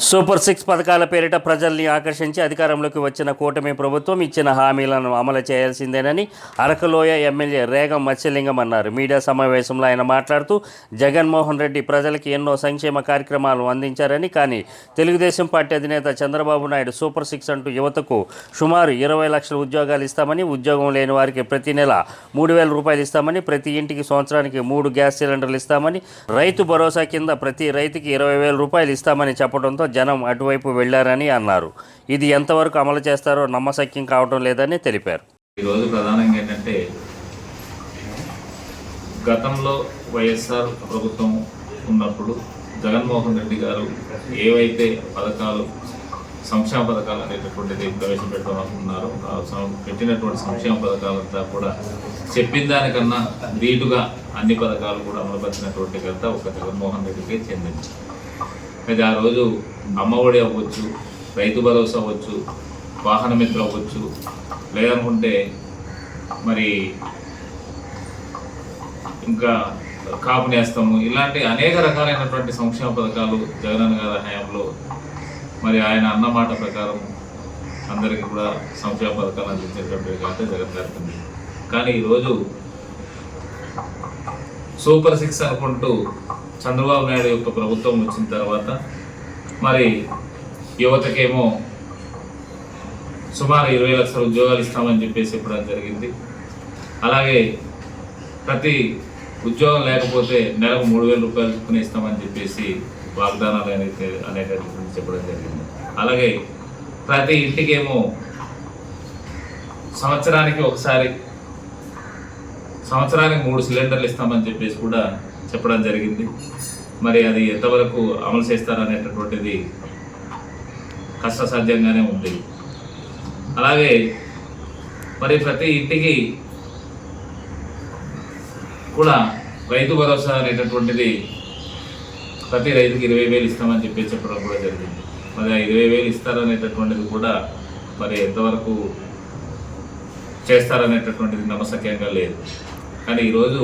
Super six పథకాల పేరిట ప్రజల్ని ఆకర్షించి అధికారంలోకి వచ్చిన కూటమి ప్రభుత్వం ఇచ్చిన హామీలను అమలు చేయాల్సిందేనని అరకలోయ M L A Regam Matsyalingam అన్నారు. మీడియా సమావేశంలో ఆయన మాట్లాడుతూ జగన్మోహన్ రెడ్డి ప్రజలకి ఎన్నో సంక్షేమ కార్యక్రమాలు అందించారని కానీ తెలుగుదేశం పార్టీ అధినేత చంద్రబాబు నాయుడు సూపర్ సిక్స్ అంటూ యువతకు సుమారు ఇరవై లక్షల ఉద్యోగాలు ఇస్తామని ఉద్యోగం లేని వారికి ప్రతి నెల మూడు వేల రూపాయలు ఇస్తామని ప్రతి ఇంటికి సంవత్సరానికి మూడు గ్యాస్ సిలిండర్లు ఇస్తామని రైతు భరోసా కింద ప్రతి రైతుకి ఇరవై వేల రూపాయలు ఇస్తామని చెప్పడంతో జనం అటువైపు వెళ్ళారని అన్నారు. ఇది ఎంతవరకు అమలు చేస్తారో నమ్మశక్యం కావడం లేదని తెలిపారు. ఈరోజు ప్రధానంగా ఏంటంటే గతంలో వైఎస్ఆర్ ప్రభుత్వం ఉన్నప్పుడు జగన్మోహన్ రెడ్డి గారు ఏవైతే పథకాలు సంక్షేమ పథకాలు అనేటటువంటిది ప్రవేశపెట్టాలనుకున్నారో ఆ పెట్టినటువంటి సంక్షేమ పథకాలంతా కూడా చెప్పిన దానికన్నా ధీటుగా అన్ని పథకాలు కూడా అమలుపరిచినటువంటి ఘనత ఒక జగన్మోహన్ రెడ్డికి చెందింది. అయితే ఆ రోజు అమ్మఒడి అవ్వచ్చు రైతు భరోసా అవ్వచ్చు వాహన మిత్ర అవ్వచ్చు లేదనుకుంటే మరి ఇంకా కాపు నేస్తాము. ఇలాంటి అనేక రకాలైనటువంటి సంక్షేమ పథకాలు జగనన్న గారి హయాంలో మరి ఆయన అన్నమాట ప్రకారం అందరికీ కూడా సంక్షేమ పథకాలు అందించేటువంటి ఘనత జగన్ గారికి కానీ ఈరోజు సూపర్ సిక్స్ అనుకుంటూ చంద్రబాబు నాయుడు యొక్క ప్రభుత్వం వచ్చిన తర్వాత మరి యువతకేమో సుమారు ఇరవై లక్షల ఉద్యోగాలు ఇస్తామని చెప్పేసి చెప్పడం జరిగింది. అలాగే ప్రతి ఉద్యోగం లేకపోతే నెలకు మూడు వేల రూపాయలు చొప్పున ఇస్తామని చెప్పేసి వాగ్దానాలు అనేది అనేటటువంటి చెప్పడం జరిగింది. అలాగే ప్రతి ఇంటికేమో సంవత్సరానికి ఒకసారి సంవత్సరానికి మూడు సిలిండర్లు ఇస్తామని చెప్పేసి కూడా చెప్పడం జరిగింది. మరి అది ఎంతవరకు అమలు చేస్తారనేటటువంటిది కష్టసాధ్యంగానే ఉంది. అలాగే మరి ప్రతి ఇంటికి కూడా రైతు భరోసా అనేటటువంటిది ప్రతి రైతుకి ఇరవై వేలు ఇస్తామని చెప్పి చెప్పడం కూడా జరిగింది. మరి ఆ ఇరవై వేలు ఇస్తారనేటటువంటిది కూడా మరి ఎంతవరకు చేస్తారనేటటువంటిది నమ్మసక్యంగా లేదు. కానీ ఈరోజు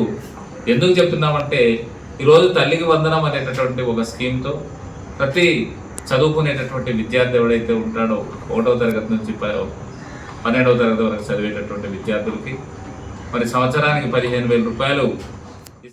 ఎందుకు చెప్తున్నామంటే ఈరోజు తల్లికి వందనం అనేటటువంటి ఒక స్కీమ్తో ప్రతి చదువుకునేటటువంటి విద్యార్థి ఎవడైతే ఉంటాడో ఒకటో తరగతి నుంచి పన్నెండవ తరగతి వరకు చదివేటటువంటి విద్యార్థులకి మరి సంవత్సరానికి పదిహేను వేల రూపాయలు